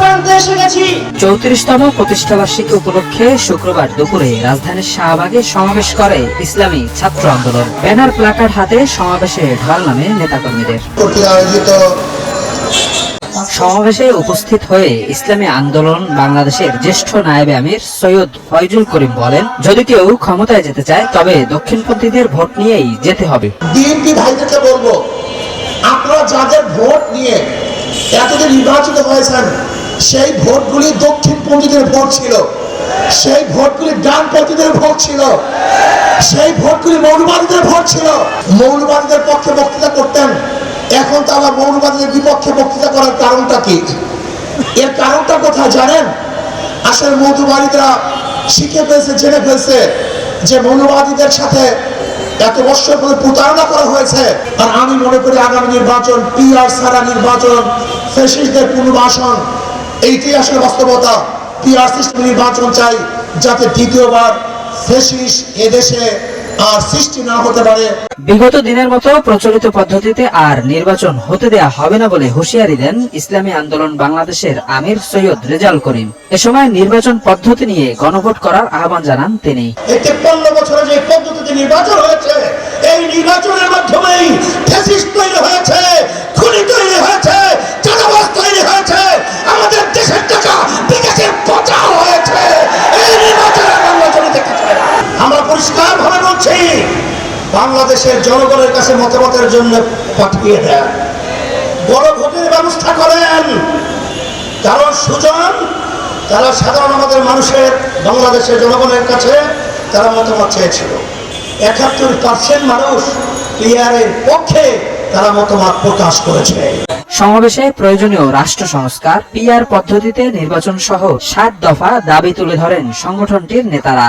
প্রান্তে এসে গেছি চৌত্রিশতম প্রতিষ্ঠাবার্ষিকী উপলক্ষে শুক্রবার দুপুরে রাজধানীর শাহবাগে সমাবেশ করে ইসলামী ছাত্র আন্দোলন। ব্যানার প্লাকার্ড হাতে সমাবেশে ঢাল নামে নেতাকর্মীদের। সমাবেশে উপস্থিত হয়ে ইসলামী আন্দোলন বাংলাদেশের জ্যেষ্ঠ নায়েবে আমির সৈয়দ ফয়জুল করিম বলেন, যদি কেউ ক্ষমতায় যেতে চায়, তবে দক্ষিণপন্থীদের ভোট নিয়েই যেতে হবে। বিএনপি ভাইদেরকে বলব, আপনারা যাদের ভোট নিয়ে এতদিন নির্বাচিত হয়েছেন, সেই ভোটগুলি দক্ষিণপন্থীদের ভোট ছিল। সেই ভোটগুলি ডানপন্থীদের ভোট ছিল। সেই ভোটগুলি মৌলবাদীদের ভোট ছিল। মৌলবাদীদের পক্ষে বক্তৃতা করতেন। এখন তো আবার মৌলবাদীদের বিপক্ষে বক্তৃতা করার কারণটা কি? এর কারণটা কোথায় জানেন? আসলে মৌলবাদীরা শিখে ফেলছে, জেনে ফেলছে যে মৌলবাদীদের সাথে এত বছর পরে প্রতারণা করা হয়েছে। আর আমি মনে করি আগামী নির্বাচন পিআর সারা নির্বাচন ফেসিসদের পুনর্বাসন এইটাই আসলে বাস্তবতা। পিআর সিস্টেম নির্বাচন চাই যাতে দ্বিতীয়বার ফেসিস এদেশে আর সৃষ্টি না হতে পারে। বিগত দিনের মতো প্রচলিত পদ্ধতিতে আর নির্বাচন হতে দেয়া হবে না বলে হুঁশিয়ারি দেন ইসলামী আন্দোলন বাংলাদেশের আমির সৈয়দ রেজাল করিম। এ সময় নির্বাচন পদ্ধতি নিয়ে গণভোট করার আহ্বান জানান তিনি। তেপ্পান্ন বছরে যে পদ্ধতিতে নির্বাচন হয়েছে এই নির্বাচনের মাধ্যমেই ফ্যাসিস্ট তৈরি হয়েছে। পরিষ্কার ভাবে বলছি বাংলাদেশের জনগণের কাছে মতামতের জন্য পাঠিয়ে দেন। বড় ভোটের ব্যবস্থা করেন। কারণ সুজন তারা সাধারণ আমাদের মানুষের বাংলাদেশের জনগণের কাছে তারা মতামত চেয়েছিল। একাত্তর পার্সেন্ট মানুষ পিয়ারের পক্ষে তারা মতামত প্রকাশ করেছে। সমাবেশে প্রয়োজনীয় রাষ্ট্র সংস্কার পিআর পদ্ধতিতে নির্বাচন সহ সাত দফা দাবি তুলে ধরেন সংগঠনটির নেতারা।